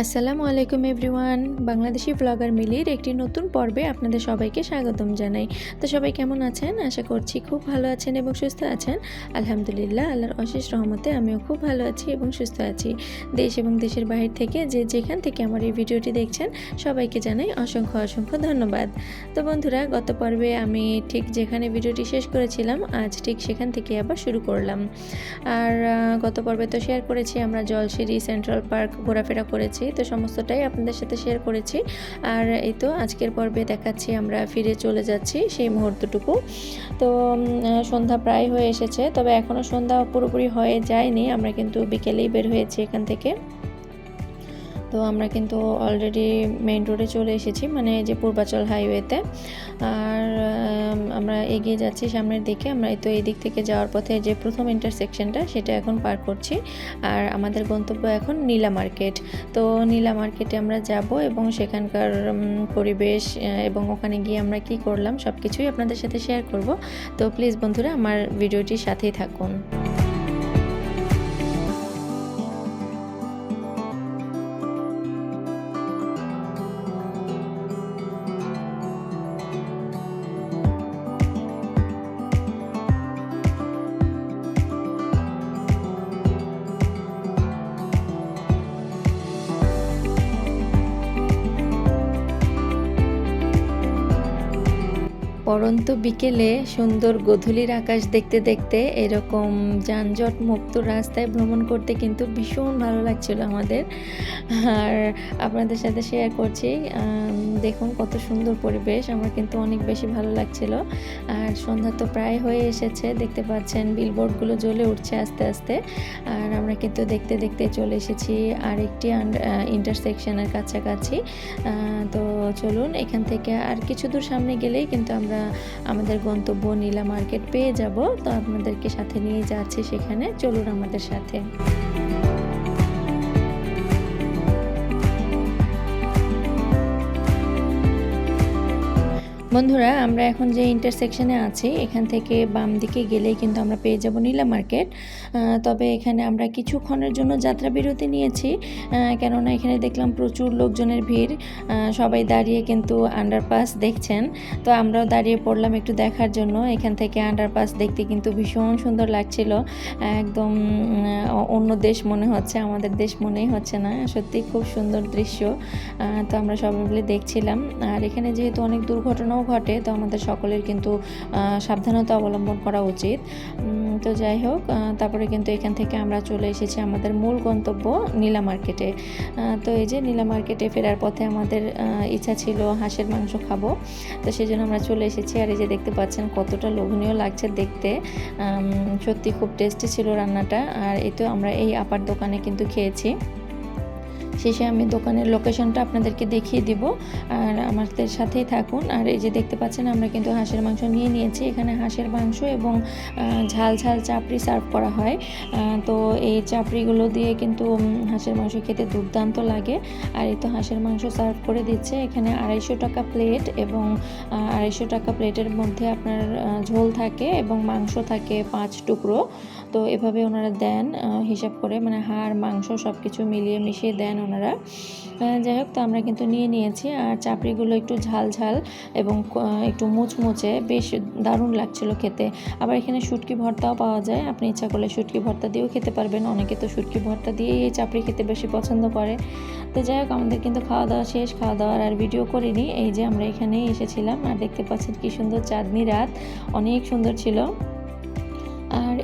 আসসালামু আলাইকুম everyone. Bangladeshi blogger মিলির একটি নতুন পর্বে আপনাদের সবাইকে স্বাগতম জানাই। তো সবাই কেমন আছেন? আশা করছি খুব ভালো আছেন এবং সুস্থ আছেন। আলহামদুলিল্লাহ, আল্লাহর অশেষ রহমতে আমিও খুব ভালো আছি এবং সুস্থ আছি। দেশ এবং দেশের বাহির থেকে যে যেখান থেকে আমার এই ভিডিওটি দেখছেন, সবাইকে জানাই অসংখ্য অসংখ্য ধন্যবাদ। তো বন্ধুরা, গত পর্বে আমি ঠিক যেখানে ভিডিওটি শেষ করেছিলাম, আজ ঠিক সেখান থেকে আবার শুরু করলাম। আর গত পর্বে তো শেয়ার করেছি, আমরা জলসিঁড়ি, সেন্ট্রাল পার্ক ঘোরাফেরা করেছি। তো সমস্তটাই আপনাদের সাথে শেয়ার করেছি। আর এই তো আজকের পর্বে দেখাচ্ছি আমরা, ফিরে চলে যাচ্ছি সেই মুহূর্তটুকু। তো সন্ধ্যা প্রায় হয়ে এসেছে, তবে এখনও সন্ধ্যা পুরোপুরি হয়ে যায়নি, আমরা কিন্তু বিকেলেই বের হয়েছি এখান থেকে। তো আমরা কিন্তু অলরেডি মেইন রোডে চলে এসেছি মানে যে পূর্বাচল হাইওয়েতে আর আমরা এগিয়ে যাচ্ছি সামনের দিকে। আমরা তো এই দিক থেকে যাওয়ার পথে যে প্রথম ইন্টারসেকশনটা সেটা এখন পার করছি। আর আমাদের গন্তব্য এখন নীলা মার্কেট। তো নীলা মার্কেটে আমরা যাব এবং সেখানকার পরিবেশ এবং ওখানে গিয়ে আমরা কি করলাম সব কিছুই আপনাদের সাথে শেয়ার করব। তো প্লিজ বন্ধুরা, আমার ভিডিওটির সাথেই থাকুন। পরন্ত বিকেলে সুন্দর গধূলির আকাশ দেখতে দেখতে এরকম যানজট মুক্ত রাস্তায় ভ্রমণ করতে কিন্তু ভীষণ ভালো লাগছিল আমাদের। আর আপনাদের সাথে শেয়ার করছি দেখুন কত সুন্দর পরিবেশ, আমার কিন্তু অনেক বেশি ভালো লাগছিল। আর সন্ধ্যা তো প্রায় হয়ে এসেছে, দেখতে পাচ্ছেন বিলবোর্ডগুলো জ্বলে উঠছে আস্তে আস্তে। আর আমরা কিন্তু দেখতে দেখতে চলে এসেছি আরেকটি ইন্টারসেকশনের কাছাকাছি। তো চলুন এখান থেকে আর কিছু দূর সামনে গেলেই কিন্তু আমরা আমাদের গন্তব্য নীলা মার্কেট পেয়ে যাব। তো আপনাদেরকে সাথে নিয়ে যাচ্ছি সেখানে, চলুন আমাদের সাথে। বন্ধুরা, আমরা এখন যে ইন্টারসেকশনে আছি, এখান থেকে বাম দিকে গেলেই কিন্তু আমরা পেয়ে যাব নীলা মার্কেট। তবে এখানে আমরা কিছুক্ষণের জন্য যাত্রা বিরতি নিয়েছি। কেননা এখানে দেখলাম প্রচুর লোকজনের ভিড়। সবাই দাঁড়িয়ে কিন্তু আন্ডারপাস দেখছেন। তো আমরাও দাঁড়িয়ে পড়লাম একটু দেখার জন্য। এখান থেকে আন্ডারপাস দেখতে কিন্তু ভীষণ সুন্দর লাগছিল। একদম অন্য দেশ মনে হচ্ছে, আমাদের দেশ মনেই হচ্ছে না। সত্যি খুব সুন্দর দৃশ্য। তো আমরা সবাই মিলে দেখছিলাম। আর এখানে যেহেতু অনেক দুর্ঘটনাও ঘটে, তো আমাদের সকলের কিন্তু সাবধানতা অবলম্বন করা উচিত। তো যাই হোক তারপরে কিন্তু এখান থেকে আমরা চলে এসেছি আমাদের মূল গন্তব্য নীলা মার্কেটে। তো এই যে নীলা মার্কেটে ফেরার পথে আমাদের ইচ্ছা ছিল হাঁসের মাংস খাব। তো সেই জন্য আমরা চলে এসেছি আর এই যে দেখতে পাচ্ছেন কতটা লোভনীয় লাগছে দেখতে। সত্যি খুব টেস্টি ছিল রান্নাটা। আর এই তো আমরা এই আপার দোকানে কিন্তু খেয়েছি। শেষে আমি দোকানের লোকেশনটা আপনাদেরকে দেখিয়ে দিব। আর আমাদের সাথেই থাকুন। আর এই যে দেখতে পাচ্ছেন, আমরা কিন্তু হাঁসের মাংস নিয়ে নিয়েছি। এখানে হাঁসের মাংস এবং ঝাল ঝাল চাপড়ি সার্ভ করা হয়। তো এই চাপড়িগুলো দিয়ে কিন্তু হাঁসের মাংস খেতে দুর্দান্ত লাগে। আর এই তো হাঁসের মাংস সার্ভ করে দিচ্ছে। এখানে আড়াইশো টাকা প্লেট এবং আড়াইশো টাকা প্লেটের মধ্যে আপনার ঝোল থাকে এবং মাংস থাকে পাঁচ টুকরো। তো এভাবে ওনারা দেন হিসাব করে মানে হাড়, মাংস সব কিছু মিলিয়ে মিশিয়ে দেন ওনারা। যাই হোক, তো আমরা কিন্তু নিয়ে নিয়েছি। আর চাপড়িগুলো একটু ঝাল ঝাল এবং একটু মুচমুচে, বেশ দারুণ লাগছিল খেতে। আবার এখানে শুটকি ভর্তাও পাওয়া যায়। আপনি ইচ্ছা করলে শুটকি ভর্তা দিয়েও খেতে পারবেন। অনেকে তো শুটকি ভর্তা দিয়েই এই চাপড়ি খেতে বেশি পছন্দ করে। তো যাই হোক, আমাদের কিন্তু খাওয়া দাওয়া শেষ। খাওয়া দাওয়ার আর ভিডিও করিনি। এই যে আমরা এখানেই এসেছিলাম। আর দেখতে পাচ্ছেন কি সুন্দর চাঁদনি রাত। অনেক সুন্দর ছিল।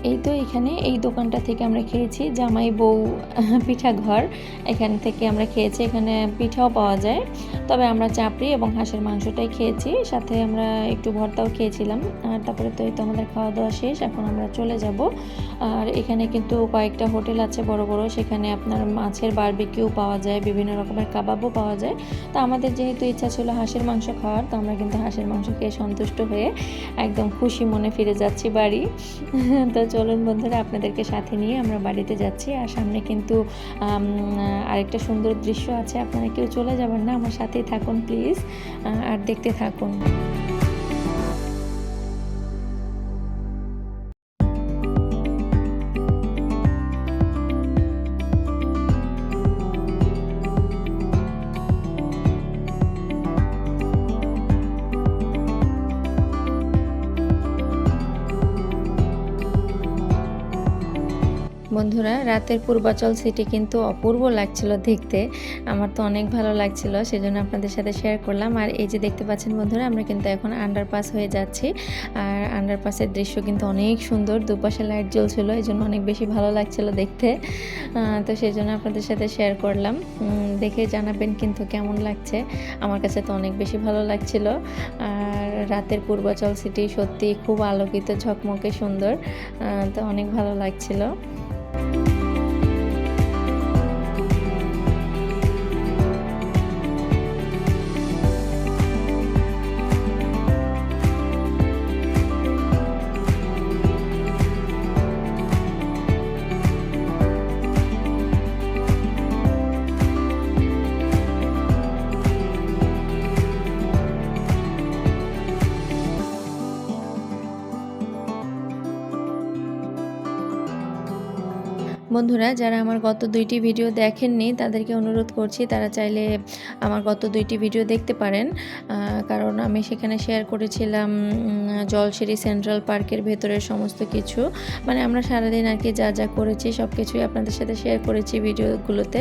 এই তো এখানে এই দোকানটা থেকে আমরা খেয়েছি জামাই বউ পিঠা ঘর। এখান থেকে আমরা খেয়েছি, এখানে পিঠাও পাওয়া যায়। তবে আমরা চাপড়ি এবং হাঁসের মাংসটাই খেয়েছি, সাথে আমরা একটু ভর্তাও খেয়েছিলাম। আর তারপরে তো এই তো আমাদের খাওয়া দাওয়া শেষ, এখন আমরা চলে যাব। আর এখানে কিন্তু কয়েকটা হোটেল আছে বড় বড়, সেখানে আপনার মাছের বারবিকিউ পাওয়া যায়, বিভিন্ন রকমের কাবাবও পাওয়া যায়। তো আমাদের যেহেতু ইচ্ছা ছিল হাঁসের মাংস খাওয়ার, তো আমরা কিন্তু হাঁসের মাংস খেয়ে সন্তুষ্ট হয়ে একদম খুশি মনে ফিরে যাচ্ছি বাড়ি। তো চলুন বন্ধুরা, আপনাদেরকে সাথে নিয়ে আমরা বাড়িতে যাচ্ছি। আর সামনে কিন্তু আরেকটা সুন্দর দৃশ্য আছে। আপনারা কেউ চলে যাবেন না, আমার সাথেই থাকুন প্লিজ। আর দেখতে থাকুন। বন্ধুরা, রাতের পূর্বাচল সিটি কিন্তু অপূর্ব লাগছিল দেখতে। আমার তো অনেক ভালো লাগছিল, সেজন্য আপনাদের সাথে শেয়ার করলাম। আর এই যে দেখতে পাচ্ছেন বন্ধুরা, আমরা কিন্তু এখন আন্ডারপাস হয়ে যাচ্ছি। আর আন্ডারপাসের দৃশ্য কিন্তু অনেক সুন্দর, দুপাশে লাইট জ্বলছিল এই জন্য অনেক বেশি ভালো লাগছিল দেখতে। তো সেই জন্য আপনাদের সাথে শেয়ার করলাম। দেখে জানাবেন কিন্তু কেমন লাগছে। আমার কাছে তো অনেক বেশি ভালো লাগছিল। আর রাতের পূর্বাচল সিটি সত্যি খুব আলোকিত, ঝকমকে সুন্দর। তো অনেক ভালো লাগছিল। Bye. বন্ধুরা, যারা আমার গত দুইটি ভিডিও দেখেননি, তাদেরকে অনুরোধ করছি, তারা চাইলে আমার গত দুইটি ভিডিও দেখতে পারেন। কারণ আমি সেখানে শেয়ার করেছিলাম উম, জলসিঁড়ি সেন্ট্রাল পার্কের ভেতরের সমস্ত কিছু। মানে আমরা সারাদিন আর কি যা যা করেছি সব কিছুই আপনাদের সাথে শেয়ার করেছি ভিডিওগুলোতে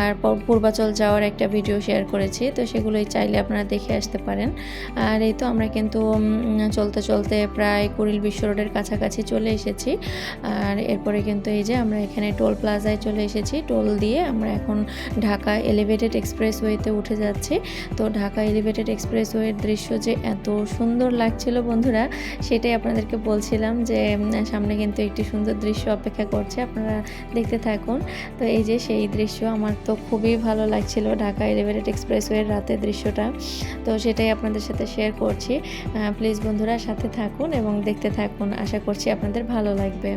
আর পূর্বাচল যাওয়ার একটা ভিডিও শেয়ার করেছি তো সেগুলোই চাইলে আপনারা দেখে আসতে পারেন। আর এই তো আমরা কিন্তু চলতে চলতে প্রায় কুড়িল বিশ্ব রোডের কাছাকাছি চলে এসেছি। আর এরপরে কিন্তু এই যে আমরা এখানে টোল প্লাজায় চলে এসেছি। টোল দিয়ে আমরা এখন ঢাকা এলিভেটেড এক্সপ্রেসওয়েতে উঠে যাচ্ছি। তো ঢাকা এলিভেটেড এক্সপ্রেসওয়ের দৃশ্য যে এত সুন্দর লাগছিল বন্ধুরা, সেটাই আপনাদেরকে বলছিলাম যে সামনে কিন্তু একটি সুন্দর দৃশ্য অপেক্ষা করছে, আপনারা দেখতে থাকুন। তো এই যে সেই দৃশ্য, আমার তো খুবই ভালো লাগছিল ঢাকা এলিভেটেড এক্সপ্রেসওয়ের রাতের দৃশ্যটা। তো সেটাই আপনাদের সাথে শেয়ার করছি। প্লিজ বন্ধুরা, সাথে থাকুন এবং দেখতে থাকুন। আশা করছি আপনাদের ভালো লাগবে।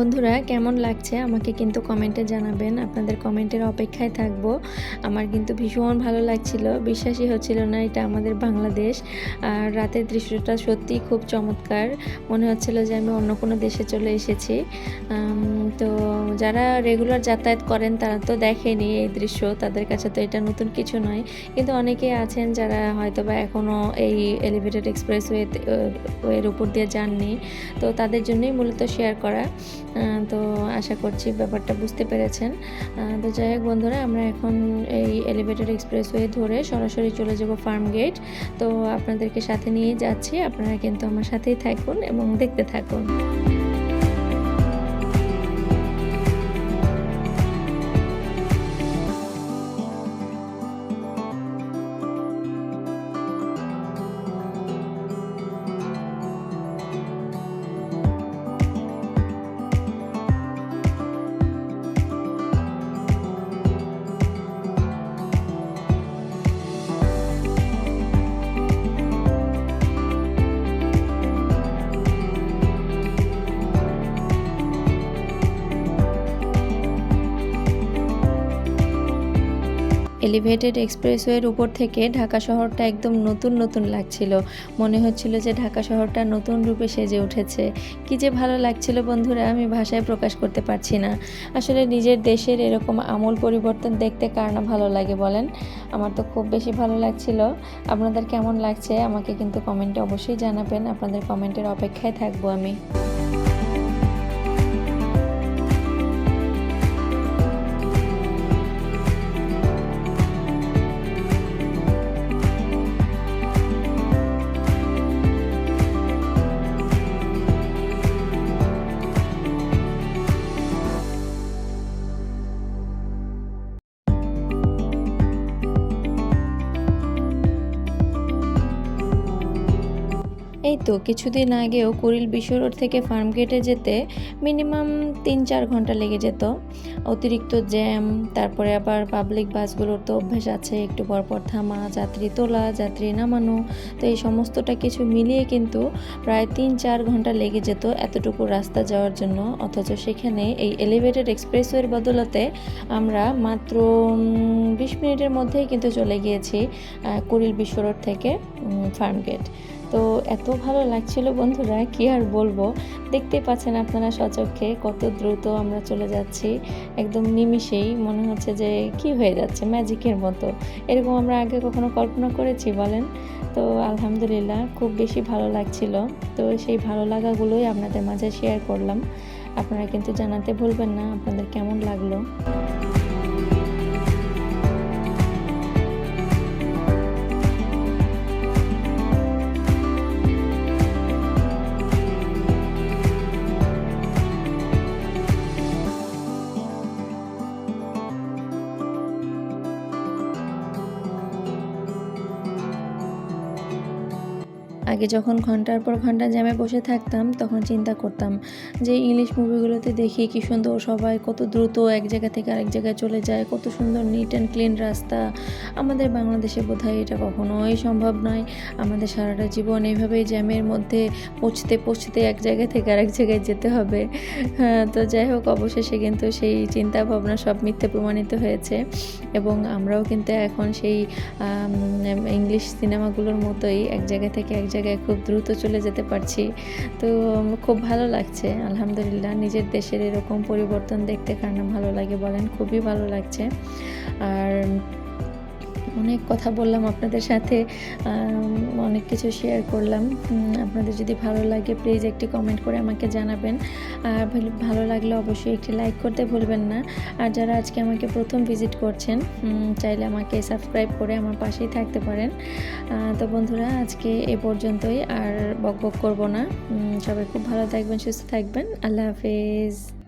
বন্ধুরা, কেমন লাগছে? আমাকে কিন্তু কমেন্টে জানাবেন। আপনাদের কমেন্টের অপেক্ষায় থাকব। আমার কিন্তু ভীষণ ভালো লাগছিল। বিশ্বাসই হচ্ছিল না, এটা আমাদের বাংলাদেশ। আর রাতের দৃশ্যটা সত্যিই খুব চমৎকার। মনে হচ্ছিল যে আমি অন্য কোনো দেশে চলে এসেছি। তো যারা রেগুলার যাতায়াত করেন, তারা তো দেখেনি এই দৃশ্য। তাদের কাছে তো এটা নতুন কিছু নয়। কিন্তু অনেকেই আছেন যারা হয়তো বা এখনও এই এলিভেটেড এক্সপ্রেস ওয়ের উপর দিয়ে যাননি। তো তাদের জন্যই মূলত শেয়ার করা। তো আশা করছি ব্যাপারটা বুঝতে পেরেছেন। তো যাই হোক বন্ধুরা, আমরা এখন এই এলিভেটেড এক্সপ্রেসওয়ে ধরে সরাসরি চলে যাব ফার্ম গেট তো আপনাদেরকে সাথে নিয়ে যাচ্ছি। আপনারা কিন্তু আমার সাথেই থাকুন এবং দেখতে থাকুন। এলিভেটেড এক্সপ্রেসওয়ের উপর থেকে ঢাকা শহরটা একদম নতুন নতুন লাগছিল। মনে হচ্ছিল যে ঢাকা শহরটা নতুন রূপে সেজে উঠেছে। কি যে ভালো লাগছিল বন্ধুরা, আমি ভাষায় প্রকাশ করতে পারছি না। আসলে নিজের দেশের এরকম আমূল পরিবর্তন দেখতে কার না ভালো লাগে বলেন? আমার তো খুব বেশি ভালো লাগছিল। আপনাদের কেমন লাগছে? আমাকে কিন্তু কমেন্টে অবশ্যই জানাবেন। আপনাদের কমেন্টের অপেক্ষায় থাকব আমি। তো কিছুদিন আগেও কুড়িল বিশ্ব রোড থেকে ফার্ম গেটে যেতে মিনিমাম তিন চার ঘণ্টা লেগে যেত। অতিরিক্ত জ্যাম, তারপরে আবার পাবলিক বাসগুলোর তো অভ্যাস আছে, একটু পরপর থামা, যাত্রী তোলা, যাত্রী নামানো, তো এই সমস্তটা কিছু মিলিয়ে কিন্তু প্রায় তিন চার ঘণ্টা লেগে যেত এতটুকু রাস্তা যাওয়ার জন্য। অথচ সেখানে এই এলিভেটেড এক্সপ্রেসওয়ের বদলতে আমরা মাত্র বিশ মিনিটের মধ্যেই কিন্তু চলে গিয়েছি কুড়িল বিশ্ব রোড থেকে ফার্ম গেট। তো এত ভালো লাগছিল বন্ধুরা, কি আর বলব? দেখতেই পাচ্ছেন আপনারা সচক্ষে কত দ্রুত আমরা চলে যাচ্ছি। একদম নিমিষেই মনে হচ্ছে যে কি হয়ে যাচ্ছে, ম্যাজিকের মতো। এরকম আমরা আগে কখনো কল্পনা করেছি, বলেন? তো আলহামদুলিল্লাহ, খুব বেশি ভালো লাগছিল। তো সেই ভালো লাগাগুলোই আপনাদের মাঝে শেয়ার করলাম। আপনারা কিন্তু জানাতে ভুলবেন না আপনাদের কেমন লাগল। আগে যখন ঘণ্টার পর ঘণ্টা জ্যামে বসে থাকতাম তখন চিন্তা করতাম যে ইংলিশ মুভিগুলোতে দেখি কি সুন্দর সবাই কত দ্রুত এক জায়গা থেকে আরেক জায়গায় চলে যায় কত সুন্দর নিট অ্যান্ড ক্লিন রাস্তা। আমাদের বাংলাদেশে বোধহয় এটা কখনোই সম্ভব নয়। আমাদের সারাটা জীবন এইভাবেই জ্যামের মধ্যে পৌঁছতে পৌঁছতে এক জায়গা থেকে আরেক জায়গায় যেতে হবে। হ্যাঁ, তো যাই হোক অবশেষে কিন্তু সেই চিন্তা ভাবনা সব মিথ্যে প্রমাণিত হয়েছে এবং আমরাও কিন্তু এখন সেই ইংলিশ সিনেমাগুলোর মতোই এক জায়গা থেকে এক জায়গায় খুব দ্রুত চলে যেতে পারছি। তো খুব ভালো লাগছে, আলহামদুলিল্লাহ। নিজের দেশের এরকম পরিবর্তন দেখতে কার না ভালো লাগে বলেন, খুবই ভালো লাগছে। আর অনেক কথা বললাম আপনাদের সাথে অনেক কিছু শেয়ার করলাম। আপনাদের যদি ভালো লাগে প্লিজ একটি কমেন্ট করে আমাকে জানাবেন। আর ভালো- লাগলে অবশ্যই একটি লাইক করতে ভুলবেন না। আর যারা আজকে আমাকে প্রথম ভিজিট করছেন চাইলে আমাকে সাবস্ক্রাইব করে আমার পাশেই থাকতে পারেন। তো বন্ধুরা, আজকে এ পর্যন্তই। আর বক বক করব না। সবাই খুব ভালো থাকবেন, সুস্থ থাকবেন। আল্লাহ হাফেজ।